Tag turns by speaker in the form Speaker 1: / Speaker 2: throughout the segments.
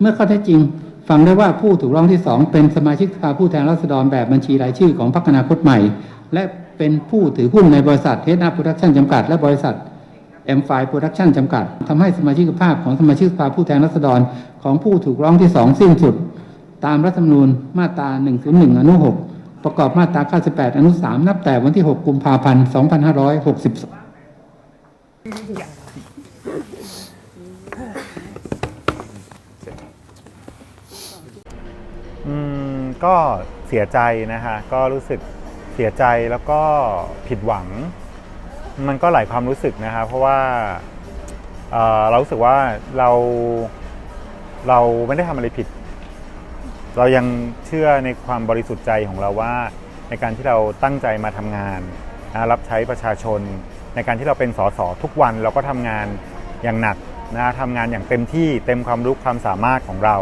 Speaker 1: เมื่อข้อเท็จจริงฟังได้ว่าผู้ถูกร้องที่สองเป็นสมาชิกสภาผู้แทนราษฎรแบบบัญชีรายชื่อของพรรคอนาคตใหม่ และเป็นผู้ถือหุ้นในบริษัทเฮดนาโปรดักชั่นจำกัด และบริษัทเอ็มไฟโปรดักชั่นจำกัดทำให้สมาชิกภาพของสมาชิกสภาผู้แทนราษฎรของผู้ถูกร้องที่สองสิ้นสุด ตามรัฐธรรมนูญมาตรา 101 อนุ 6 ประกอบมาตรา 98 อนุ 3 นับแต่วันที่ 6 กุมภาพันธ์ 2562
Speaker 2: ก็เสียใจนะฮะก็รู้สึกเสียใจแล้วก็ผิดหวัง มันก็หลายความรู้สึกนะฮะเพราะว่าเเรารู้สึกว่าเราเราไม่ได้ทำอะไรผิด เรายังเชื่อในความบริสุทธิ์ใจของเราว่า ในการที่เราตั้งใจมาทำงานนะรับใช้ประชาชน ในการที่เราเป็นสสทุกวันเราก็ทำงานอย่างหนักนะทำงานอย่างเต็มที่เต็มความรู้ความสามารถของเรา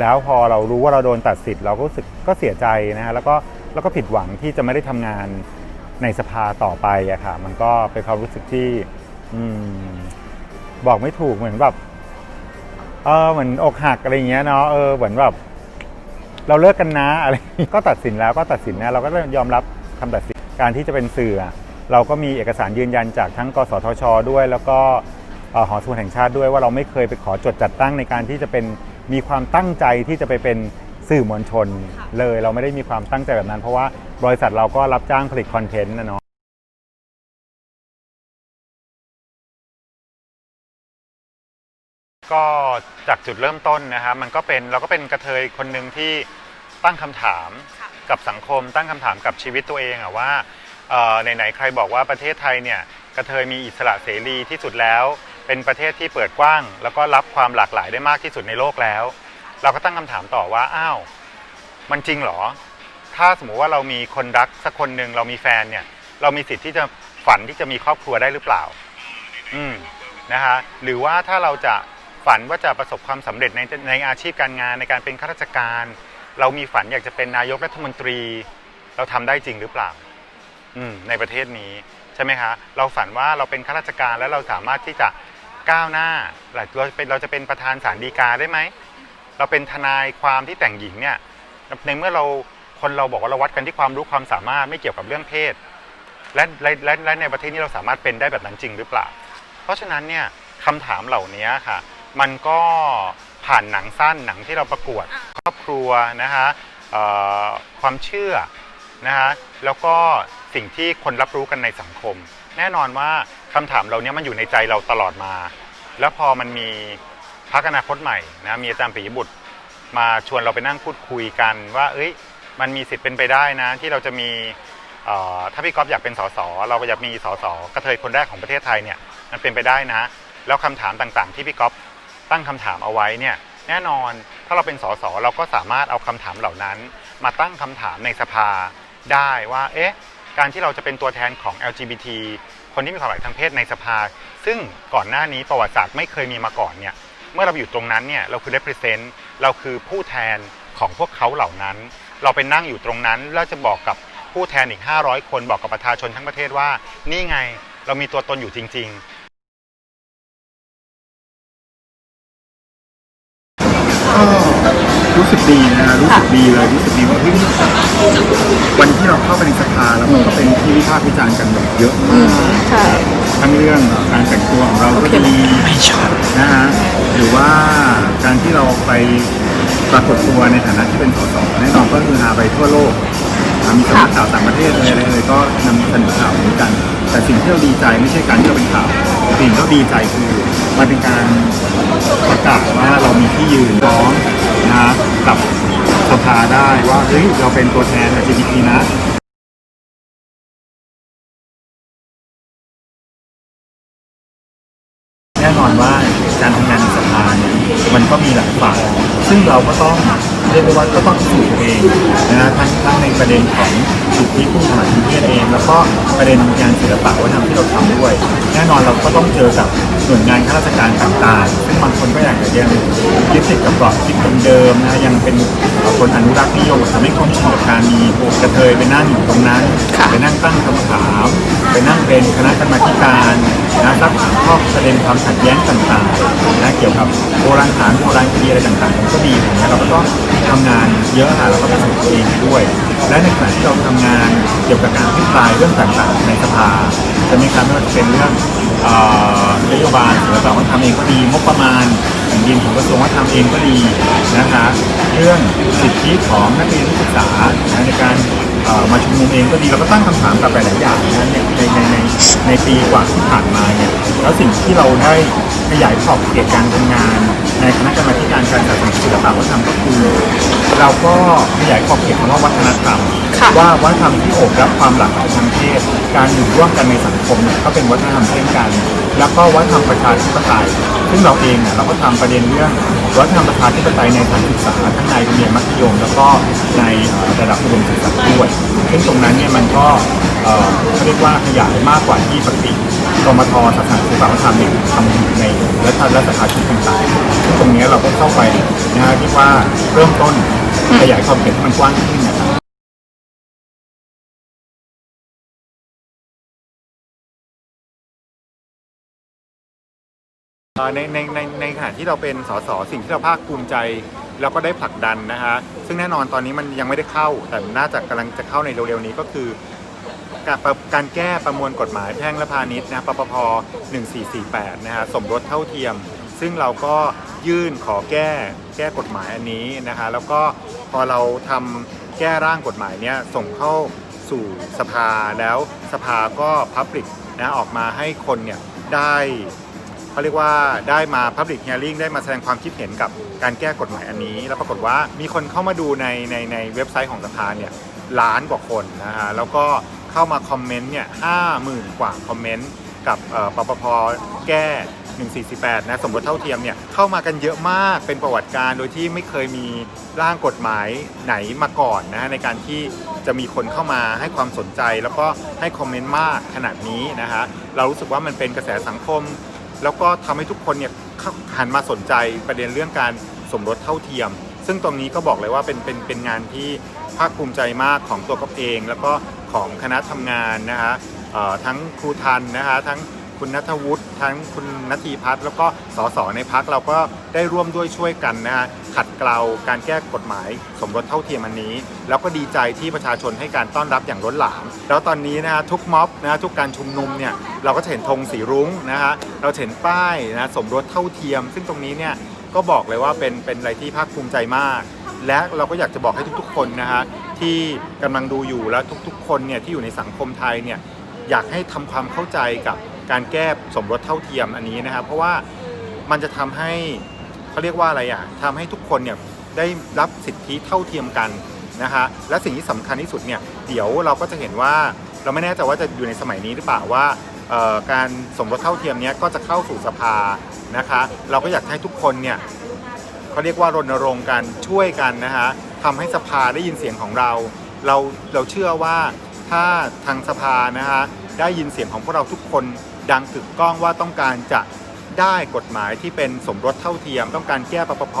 Speaker 2: แล้วพอเรารู้ว่าเราโดนตัดสิทธิ์เราก็รู้สึกก็เสียใจนะฮะแล้วก็แล้วก็ผิดหวังที่จะไม่ได้ทำงานในสภาต่อไปอะค่ะ มันก็เป็นความรู้สึกที่อืมบอกไม่ถูกเหมือนแบบเออเหมือนอกหักอะไรเงี้ยเนาะเออเหมือนแบบเราเลิกกันนะอะไรก็ตัดสินแล้วก็ตัดสินนะเราก็ยอมรับคำตัดสินการที่จะเป็นสื่อเราก็มีเอกสารยืนยันจากทั้งกสทช ด้วย แล้วก็หอสมุดแห่งชาติด้วยว่าเราไม่เคยไปขอจดจัดตั้งในการที่จะเป็น มีความตั้งใจที่จะไปเป็นสื่อมวลชน เลยเราไม่ได้มีความตั้งใจแบบนั้น เพราะว่าบริษัทเราก็รับจ้างผลิตคอนเทนต์นะเนาะก็จากจุดเริ่มต้นนะครับมันก็เป็นเราก็เป็นกระเทยคนหนึ่งที่ตั้งคำถามกับสังคม ตั้งคำถามกับชีวิตตัวเองอะว่าเอ่อไหนๆใครบอกว่าประเทศไทยเนี่ยกระเทยมีอิสระเสรีที่สุดแล้ว เป็นประเทศที่เปิดกว้าง แล้วก็รับความหลากหลายได้มากที่สุดในโลกแล้ว เราก็ตั้งคำถามต่อว่าอ้าวมันจริงเหรอ ถ้าสมมุติว่าเรามีคนรักสักคนหนึ่งเรามีแฟนเนี่ย เรามีสิทธิ์ที่จะฝันที่จะมีครอบครัวได้หรือเปล่า อืมนะฮะหรือว่าถ้าเราจะฝันว่าจะประสบความสำเร็จในในอาชีพการงานในการเป็นข้าราชการ เรามีฝันอยากจะเป็นนายกรัฐมนตรี เราทำได้จริงหรือเปล่า อืมในประเทศนี้ใช่ไหมคะเราฝันว่าเราเป็นข้าราชการแล้วเราสามารถที่จะ ก้าวหน้าเราเป็นเราจะเป็นประธานศาลฎีกาได้ไหมเราเป็นทนายความที่แต่งหญิงเนี่ยในเมื่อเราคนเราบอกว่าเราวัดกันที่ความรู้ความสามารถไม่เกี่ยวกับเรื่องเพศและและและในประเทศนี้เราสามารถเป็นได้แบบนั้นจริงหรือเปล่า เพราะฉะนั้นเนี่ยคำถามเหล่านี้ค่ะ มันก็ผ่านหนังสั้นหนังที่เราประกวดครอบครัวนะคะความเชื่อนะคะแล้วก็ สิ่งที่คนรับรู้กันในสังคม แน่นอนว่าคำถามเหล่านี้มันอยู่ในใจเราตลอดมา แล้วพอมันมีพักอนาคตใหม่นะมีอาจารย์ปิยบุตร มาชวนเราไปนั่งพูดคุยกันว่า เอ้ย มันมีสิทธิ์เป็นไปได้นะ ที่เราจะมีถ้าพี่ก๊อฟอยากเป็นสสเราก็อยากมีสสกระเทยคนแรกของประเทศไทยเนี่ยมันเป็นไปได้นะ แล้วคำถามต่างๆ ที่พี่ก๊อฟตั้งคำถามเอาไว้เนี่ยแน่นอนถ้าเราเป็นสสเราก็สามารถเอาคำถามเหล่านั้น มาตั้งคำถามในสภาได้ว่า เอ๊ะ การที่เราจะเป็นตัวแทนของ LGBT คนที่มีความหลากหลายทางเพศในสภา ซึ่งก่อนหน้านี้ประวัติศาสตร์ไม่เคยมีมาก่อนเนี่ยเมื่อเราอยู่ตรงนั้นเนี่ยเราคือ represent เราคือผู้แทนของพวกเขาเหล่านั้น เราไปนั่งอยู่ตรงนั้นแล้วจะบอกกับผู้แทนอีก 500 คนบอกกับประชาชนทั้งประเทศว่า นี่ไงเรามีตัวตนอยู่จริง ๆ
Speaker 3: ก็รู้สึกดีนะฮะรู้สึกดีเลยรู้สึกดีว่าเฮ้ย วันที่เราเข้าไปในสภาแล้วมันก็เป็นที่วิพากษ์วิจารณ์กันแบบเยอะมาก
Speaker 4: ใช่
Speaker 3: ทั้งเรื่องการแต่งตัวของเราก็ดีนะฮะหรือว่าการที่เราไปปรากฏตัวในฐานะที่เป็นสสแน่นอนก็คือหาไปทั่วโลกอ่ามีสำนักข่าวต่างประเทศเลยอะไรเลยก็นำเสนอข่าวเหมือนกัน แต่สิ่งที่เราดีใจไม่ใช่การที่เราเป็นข่าวสิ่งที่เราดีใจคือ มันเป็นการประกาศว่าเรามีที่ยืนร้องนะกับสภาได้ว่าเฮ้ยเราเป็นตัวแทน LGBT นะแน่นอนว่าการทำงานในสภาเนี่ยมันก็มีหลายฝ่ายซึ่งเราก็ต้องเรียกได้ว่าก็ต้องสูจน์ตัวเองนะฮะทั้งทั้งในประเด็นของ
Speaker 2: สิทธิผู้สมัครเพศเอง แล้วก็ประเด็นงานศิลปะวัฒนธรรมที่เราทำด้วย แน่นอนเราก็ต้องเจอกับหน่วยงานข้าราชการต่างๆซึ่งบางคนก็อยากจะยังยึดติดกับกรอบคิดเดิมๆนะยังเป็นคนอนุรักษ์นิยมทำให้คนชินกับการมีกระเทยไปนั่งอยู่ตรงนั้น
Speaker 3: ค่ะ
Speaker 2: ไปนั่งตั้งคำถามไปนั่งเป็นคณะกรรมาธิการนะซักถามข้อประเด็นความขัดแย้งต่างๆนะเกี่ยวกับโบราณสถานโบราณคดีอะไรต่างๆมันก็ดีอย่างเงี้ยเราก็ต้องทำงานเยอะค่ะเราก็ต้องฝึกตัวเองด้วย และในขณะที่เราทำงานเกี่ยวกับการพิปรายเรื่องต่างๆในสภาจะมีการไม่ว่าจะเป็นเรื่องนโยบายศิลปะวัฒนธรรมเองก็ดีงบประมาณแผ่นดินของกระทรวงวัฒนธรรมเองก็ดีนะคะเรื่องสิทธิของนักเรียนนักศึกษาในการมาชุมนุมเองก็ดีเราก็ตั้งคำถามกับหลายๆอย่างนะในในในในในปีกว่าที่ผ่านมาเนี่ยแล้วสิ่งที่เราได้ ขยายขอบเขตการทำงาน ในคณะกรรมาธิการการจัดการศิลปะวัฒนธรรมก็คือเราก็ขยายขอบเขตคำว่าวัฒนธรรม
Speaker 3: ค่ะ
Speaker 2: ว่าวัฒนธรรมที่โอบรับความหลากหลายทางเพศการอยู่ร่วมกันในสังคมเนี่ยก็เป็นวัฒนธรรมเช่นกัน แล้วก็วัฒนธรรมประชาธิปไตยซึ่งเราเองเนี่ยเราก็ทำประเด็นเรื่องวัฒนธรรมประชาธิปไตยในสถานศึกษาทั้งในโรงเรียนมัธยม แล้วก็ในเอ่อระดับอุดมศึกษาด้วยซึ่งตรงนั้นเนี่ยมันก็ เอ่อเขาเรียกว่าขยายมากกว่าที่ปกติกรมทสถานศึกษาวัฒนธรรมเนี่ยทำในรัฐรัฐสภาชุดต่างๆตรงเนี้ยเราก็เข้าไปนะฮะที่ว่าเริ่มต้นขยายขอบเขตให้มันกว้างขึ้นนะครับเอ่อในในในในขณะที่เราเป็นสสสิ่งที่เราภาคภูมิใจแล้วก็ได้ผลักดันนะฮะซึ่งแน่นอนตอนนี้มันยังไม่ได้เข้าแต่น่าจะกำลังจะเข้าในเร็วๆนี้ก็คือ การประการแก้ประมวลกฎหมายแพ่งและพาณิชย์นะปปพ 1448 นะฮะสมรสเท่าเทียม ซึ่งเราก็ยื่นขอแก้แก้กฎหมายอันนี้นะฮะแล้วก็พอเราทำแก้ร่างกฎหมายเนี้ยส่งเข้าสู่สภาแล้วสภาก็พับลิกนะออกมาให้คนเนี่ยได้เขาเรียกว่าได้มา Public Hearing ได้มาแสดงความคิดเห็นกับการแก้กฎหมายอันนี้ แล้วปรากฏว่ามีคนเข้ามาดูในในในเว็บไซต์ของสภาเนี่ยล้านกว่าคนนะฮะแล้วก็ เข้ามาคอมเมนต์เนี่ยห้าหมื่นกว่าคอมเมนต์กับปปพแก้ 148 นะ สมรสเท่าเทียมเนี่ยเข้ามากันเยอะมากเป็นประวัติการโดยที่ไม่เคยมีร่างกฎหมายไหนมาก่อนนะฮะในการที่จะมีคนเข้ามาให้ความสนใจ แล้วก็ให้คอมเมนต์มากขนาดนี้นะฮะเรารู้สึกว่ามันเป็นกระแสสังคม แล้วก็ทำให้ทุกคนเนี่ยหันมาสนใจประเด็นเรื่องการสมรสเท่าเทียม ซึ่งตรงนี้ก็บอกเลยว่าเป็นเป็นเป็นงานที่ภาคภูมิใจมากของตัวกับเอง แล้วก็ ของคณะทำงานนะฮะทั้งครูทันนะฮะทั้งคุณนัทวุฒิทั้งคุณนัทีพัฒน์แล้วก็สสในพักเราก็ได้ร่วมด้วยช่วยกันนะฮะขัดเกลาการแก้กฎหมายสมรสเท่าเทียมอันนี้ แล้วก็ดีใจที่ประชาชนให้การต้อนรับอย่างล้นหลาม แล้วตอนนี้นะฮะทุกม็อบนะะทุกการชุมนุมเนี่ยเราก็จะเห็นธงสีรุ้งนะฮะเราเห็นป้ายนะสมรสเท่าเทียม ซึ่งตรงนี้เนี่ยก็บอกเลยว่าเป็นเป็นอะไรที่ภาคภูมิใจมาก และเราก็อยากจะบอกให้ทุกๆ คนนะฮะ ที่กำลังดูอยู่แล้วทุกๆ คนเนี่ยที่อยู่ในสังคมไทยเนี่ยอยากให้ทำความเข้าใจกับการแก้สมรสเท่าเทียมอันนี้นะครับ เพราะว่ามันจะทำให้เขาเรียกว่าอะไรอะทำให้ทุกคนเนี่ยได้รับสิทธิเท่าเทียมกันนะฮะและสิ่งที่สำคัญที่สุดเนี่ยเดี๋ยวเราก็จะเห็นว่าเราไม่แน่ใจว่าจะอยู่ในสมัยนี้หรือเปล่าว่าเอ่อการสมรสเท่าเทียมเนี้ยก็จะเข้าสู่สภานะคะ เราก็อยากให้ทุกคนเนี่ยเขาเรียกว่ารณรงค์กันช่วยกันนะฮะ ทำให้สภาได้ยินเสียงของเรา เราเราเชื่อว่าถ้าทางสภานะฮะได้ยินเสียงของพวกเราทุกคนดังกึกก้องว่าต้องการจะได้กฎหมายที่เป็นสมรสเท่าเทียม ต้องการแก้ปปพ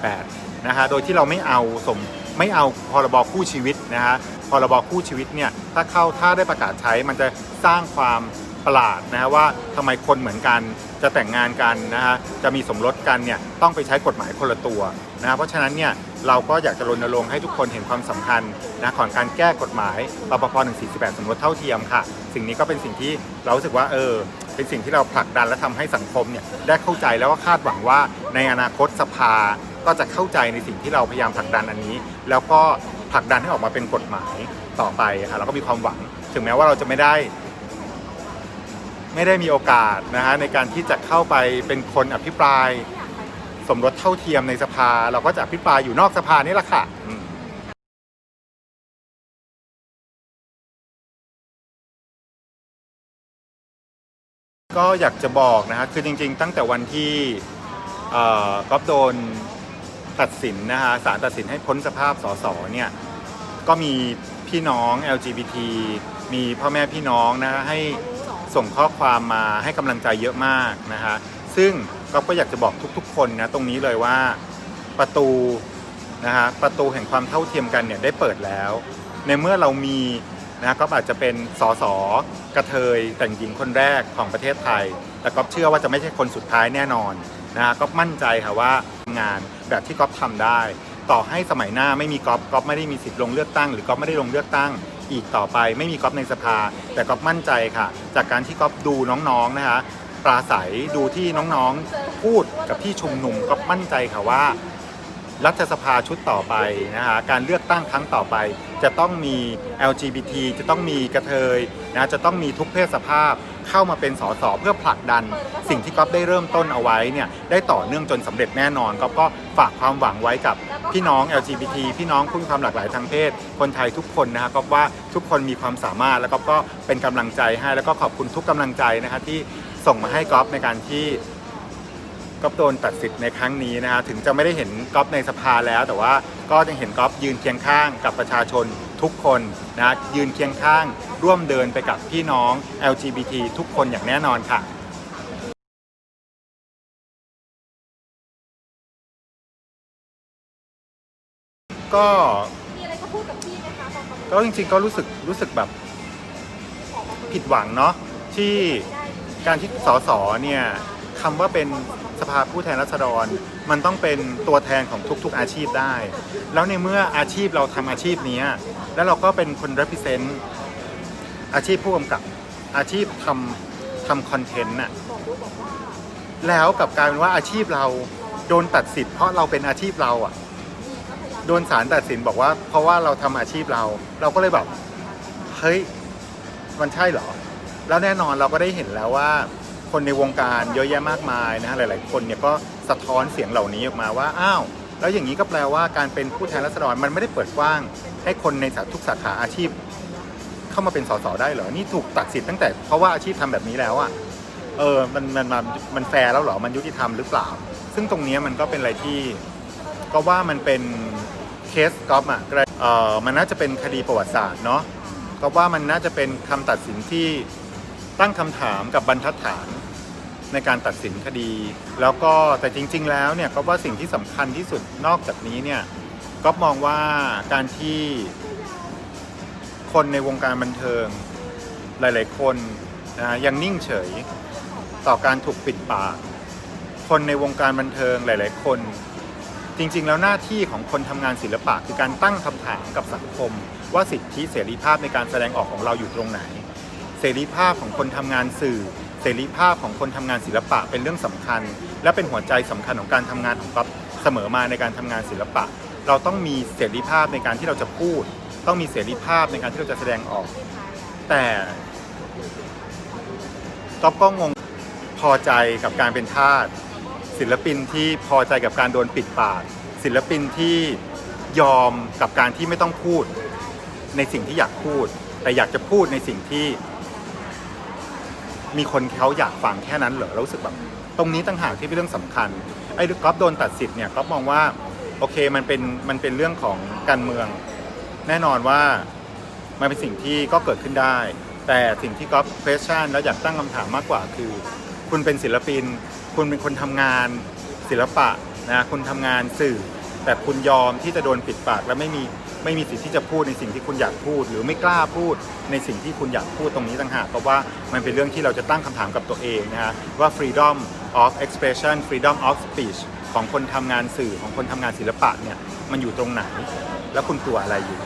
Speaker 2: 1448นะฮะโดยที่เราไม่เอาสมไม่เอาพรบคู่ชีวิตนะฮะพรบคู่ชีวิตเนี่ยถ้าเข้าถ้าได้ประกาศใช้มันจะสร้างความ ประหลาดนะฮะว่าทำไมคนเหมือนกันจะแต่งงานกันนะฮะจะมีสมรสกันเนี่ยต้องไปใช้กฎหมายคนละตัวนะเพราะฉะนั้นเนี่ยเราก็อยากจะรณรงค์ให้ทุกคนเห็นความสำคัญนะของการแก้กฎหมายปปพ1448 สมรสเท่าเทียมค่ะ สิ่งนี้ก็เป็นสิ่งที่เรารู้สึกว่าเออเป็นสิ่งที่เราผลักดันและทำให้สังคมเนี่ยได้เข้าใจแล้วก็คาดหวังว่าในอนาคตสภาก็จะเข้าใจในสิ่งที่เราพยายามผลักดันอันนี้ แล้วก็ผลักดันให้ออกมาเป็นกฎหมายต่อไปค่ะเราก็มีความหวัง ถึงแม้ว่าเราจะไม่ได้ ไม่ได้มีโอกาสนะฮะในการที่จะเข้าไปเป็นคนอภิปรายสมรสเท่าเทียมในสภา เราก็จะอภิปรายอยู่นอกสภานี่แหละค่ะก็อยากจะบอกนะฮะคือจริง ๆ ตั้งแต่วันที่เอ่อก๊อฟโดนตัดสินนะฮะศาลตัดสินให้พ้นสภาพสสเนี่ยก็มีพี่น้อง LGBT มีพ่อแม่พี่น้องนะฮะให้ ส่งข้อความมาให้กำลังใจเยอะมากนะฮะซึ่งก็ก็อยากจะบอกทุกๆ คนนะตรงนี้เลยว่าประตูนะฮะประตูแห่งความเท่าเทียมกันเนี่ยได้เปิดแล้ว ในเมื่อเรามีนะก็อาจจะเป็นสสกระเทยแต่งหญิงคนแรกของประเทศไทย แต่ก็เชื่อว่าจะไม่ใช่คนสุดท้ายแน่นอนนะฮะก็มั่นใจค่ะว่างานแบบที่ก๊อฟทำได้ ต่อให้สมัยหน้าไม่มีก๊อฟก๊อฟไม่ได้มีสิทธิ์ลงเลือกตั้ง หรือก๊อฟไม่ได้ลงเลือกตั้ง อีกต่อไปไม่มีก๊อฟในสภา แต่ก๊อฟมั่นใจค่ะ จากการที่ก๊อฟดูน้องๆนะคะปราศัยดูที่น้องๆพูดกับที่ชุมนุมก๊อฟมั่นใจค่ะว่า รัฐสภาชุดต่อไปนะฮะการเลือกตั้งครั้งต่อไป จะต้องมี LGBT จะต้องมีกระเทยนะจะต้องมีทุกเพศสภาพ เข้ามาเป็นสสเพื่อผลักดัน สิ่งที่ก๊อฟได้เริ่มต้นเอาไว้เนี่ยได้ต่อเนื่องจนสำเร็จแน่นอนก๊อฟก็ฝากความหวังไว้กับพี่น้อง LGBT พี่น้องผู้มีความหลากหลายทางเพศ คนไทยทุกคนนะฮะก๊อฟว่าทุกคนมีความสามารถแล้วก๊อฟก็เป็นกำลังใจให้แล้วก็ขอบคุณทุกกำลังใจนะฮะที่ส่งมาให้ก๊อฟในการที่ก๊อฟโดนตัดสิทธิ์ในครั้งนี้นะฮะถึงจะไม่ได้เห็นก๊อฟในสภาแล้ว แต่ว่าก็ยังเห็นก๊อฟยืนเคียงข้างกับประชาชน ทุกคนนะฮะยืนเคียงข้าง ร่วมเดินไปกับพี่น้อง LGBT ทุกคนอย่างแน่นอนค่ะก็
Speaker 4: มีอะไรก็พูดกับพี่ไหมคะตอนเขา
Speaker 2: ก็จริงๆก็รู้สึกรู้สึกแบบผิดหวังเนาะที่การที่สสเนี่ยคำว่าเป็นสภาผู้แทนราษฎร มันต้องเป็นตัวแทนของทุกๆอาชีพได้ แล้วในเมื่ออาชีพเราทำอาชีพเนี้ย แล้วเราก็เป็นคน represent อาชีพผู้กำกับอาชีพทำทำคอนเทนต์น่ะแล้วกับกายเป็นว่าอาชีพเราโดนตัดสิทธิ์เพราะเราเป็นอาชีพเราอะโดนศาลตัดสินบอกว่า เพราะว่าเราทำอาชีพเรา เราก็เลยแบบเฮ้ยมันใช่เหรอ แล้วแน่นอนเราก็ได้เห็นแล้วว่า คนในวงการเยอะแยะมากมายนะฮะหลาย ๆ คนเนี่ยก็สะท้อนเสียงเหล่านี้ออกมาว่าอ้าว แล้วอย่างนี้ก็แปลว่าการเป็นผู้แทนราษฎรมันไม่ได้เปิดกว้าง ให้คนในทุกสาขาอาชีพ เข้ามาเป็นสสได้เหรอ นี่ถูกตัดสิทธิ์ตั้งแต่เพราะว่าอาชีพทำแบบนี้แล้วอะเออมันมันมันมันแฟร์แล้วเหรอมันยุติธรรมหรือเปล่า ซึ่งตรงนี้มันก็เป็นอะไรที่ ก็ว่ามันเป็นเคสกอล์ฟอะเออมันน่าจะเป็นคดีประวัติศาสตร์เนาะก็ว่ามันน่าจะเป็นคำตัดสินที่ตั้งคำถามกับบรรทัดฐาน ในการตัดสินคดี แล้วก็แต่จริง ๆ แล้วเนี่ยก็ว่าสิ่งที่สำคัญที่สุดนอกจากนี้เนี่ยก็มองว่าการที่คนในวงการบันเทิง หลาย ๆ คนนะยังนิ่งเฉยต่อการถูกปิดปาก คนในวงการบันเทิงหลาย ๆ คน จริง ๆ แล้วหน้าที่ของคนทำงานศิลปะคือการตั้งคำถามกับสังคม ว่าสิทธิเสรีภาพในการแสดงออกของเราอยู่ตรงไหน เสรีภาพของคนทำงานสื่อ เสรีภาพของคนทำงานศิลปะเป็นเรื่องสำคัญ และเป็นหัวใจสำคัญของการทำงานของก๊อฟเสมอมาในการทำงานศิลปะ เราต้องมีเสรีภาพในการที่เราจะพูด ต้องมีเสรีภาพในการที่เราจะแสดงออก แต่ก๊อฟก็งงพอใจกับการเป็นทาสศิลปินที่พอใจกับการโดนปิดปาก ศิลปินที่ยอมกับการที่ไม่ต้องพูด ในสิ่งที่อยากพูด แต่อยากจะพูดในสิ่งที่ มีคนเขาอยากฟังแค่นั้นเหรอเรารู้สึกแบบตรงนี้ต่างหากที่เป็นเรื่องสำคัญไอ้ก๊อฟโดนตัดสิทธิ์เนี่ยก๊อฟมองว่าโอเคมันเป็นมันเป็นเรื่องของการเมือง แน่นอนว่ามันเป็นสิ่งที่ก็เกิดขึ้นได้ แต่สิ่งที่ก๊อฟ question แล้วอยากตั้งคำถามมากกว่าคือ คุณเป็นศิลปิน คุณเป็นคนทำงานศิลปะนะคุณทำงานสื่อ แต่คุณยอมที่จะโดนปิดปากและไม่มีไม่มีสิทธิ์ที่จะพูดในสิ่งที่คุณอยากพูด หรือไม่กล้าพูดในสิ่งที่คุณอยากพูดตรงนี้ต่างหากเพราะว่ามันเป็นเรื่องที่เราจะตั้งคำถามกับตัวเองนะฮะว่า freedom of expression freedom of speech ของคนทำงานสื่อของคนทำงานศิลปะเนี่ยมันอยู่ตรงไหน แล้วคุณกลัวอะไรอยู่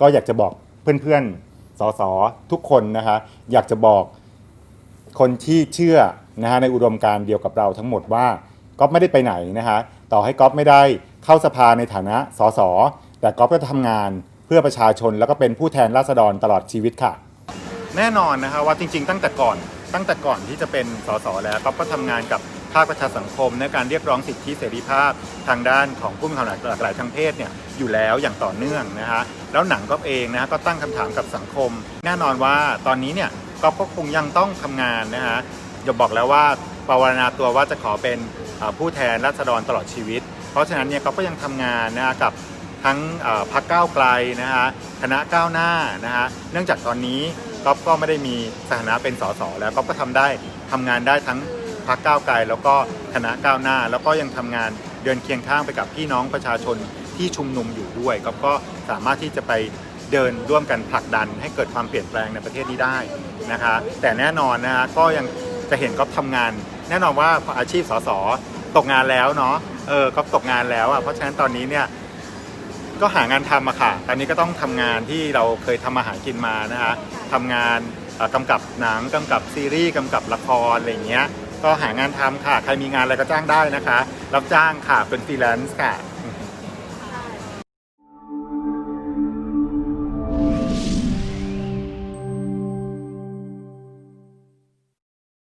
Speaker 2: ก็อยากจะบอกเพื่อนๆสสทุกคนนะคะอยากจะบอกคนที่เชื่อนะฮะในอุดมการณ์เดียวกับเราทั้งหมดว่า ก๊อฟไม่ได้ไปไหนนะคะต่อให้ก๊อฟไม่ได้เข้าสภาในฐานะสสแต่ก๊อฟก็ทำงานเพื่อประชาชนแล้วก็เป็นผู้แทนราษฎรตลอดชีวิตค่ะ แน่นอนนะคะว่าจริง ๆ ตั้งแต่ก่อน ตั้งแต่ก่อนที่จะเป็นสสแล้วก๊อฟก็ทำงานกับภาคประชาสังคมในการเรียกร้องสิทธิเสรีภาพทางด้านของผู้มีความหลากหลายทางเพศเนี่ยอยู่แล้วอย่างต่อเนื่องนะฮะแล้วหนังก๊อฟเองนะฮะก็ตั้งคำถามกับสังคม แน่นอนว่าตอนนี้เนี่ยก็คงยังต้องทำงานนะฮะอย่าบอกแล้วว่า ปรารณาตัวว่าจะขอเป็นผู้แทนราษฎรตลอดชีวิต เพราะฉะนั้นเนี่ยก็ยังทำงานนะกับทั้งพักก้าวไกลนะฮะคณะก้าวหน้านะฮะเนื่องจากตอนนี้ก๊อฟก็ไม่ได้มีสถานะเป็นสสแล้วก็ทำได้ทำงานได้ทั้งพักก้าวไกล แล้วก็คณะก้าวหน้า แล้วก็ยังทำงานเดินเคียงข้างไปกับพี่น้องประชาชนที่ชุมนุมอยู่ด้วยก๊อฟก็สามารถที่จะไปเดินร่วมกันผลักดันให้เกิดความเปลี่ยนแปลงในประเทศนี้ได้นะคะ แต่แน่นอนนะฮะก็ยังจะเห็นก๊อฟทำงาน แน่นอนว่าอาชีพสสตกงานแล้วเนาะเออก็ตกงานแล้วอะเพราะฉะนั้นตอนนี้เนี่ยก็หางานทำอะค่ะ ตอนนี้ก็ต้องทำงานที่เราเคยทำมาหากินมานะคะทำงานกำกำกับหนังกำกับซีรีส์กำกับละครอะไรเงี้ย ก็หางานทำค่ะ ใครมีงานอะไรก็จ้างได้นะคะ รับจ้างค่ะ เป็นฟรีแลนซ์ค่ะ